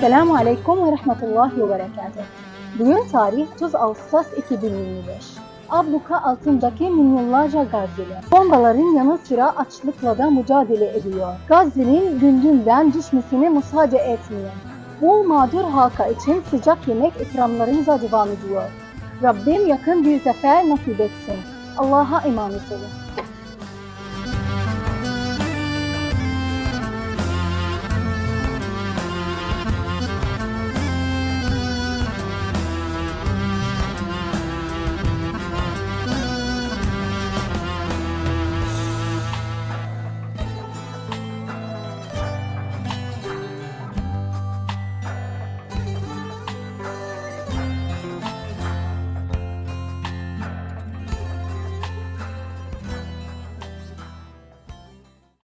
Selamun Aleyküm ve Rahmetullahi ve Berekatuhu. Bugün tarih 30 Ağustos 2025. Abluka altındaki milyonlarca Gazze'li bombaların yanı sıra açlıkla da mücadele ediyor. Gazze'nin gündünden düşmesine müsaade etmiyor. Bu mağdur halka için sıcak yemek ikramlarımıza devam ediyor. Rabbim yakın bir zafer nasip etsin. Allah'a emanet olun.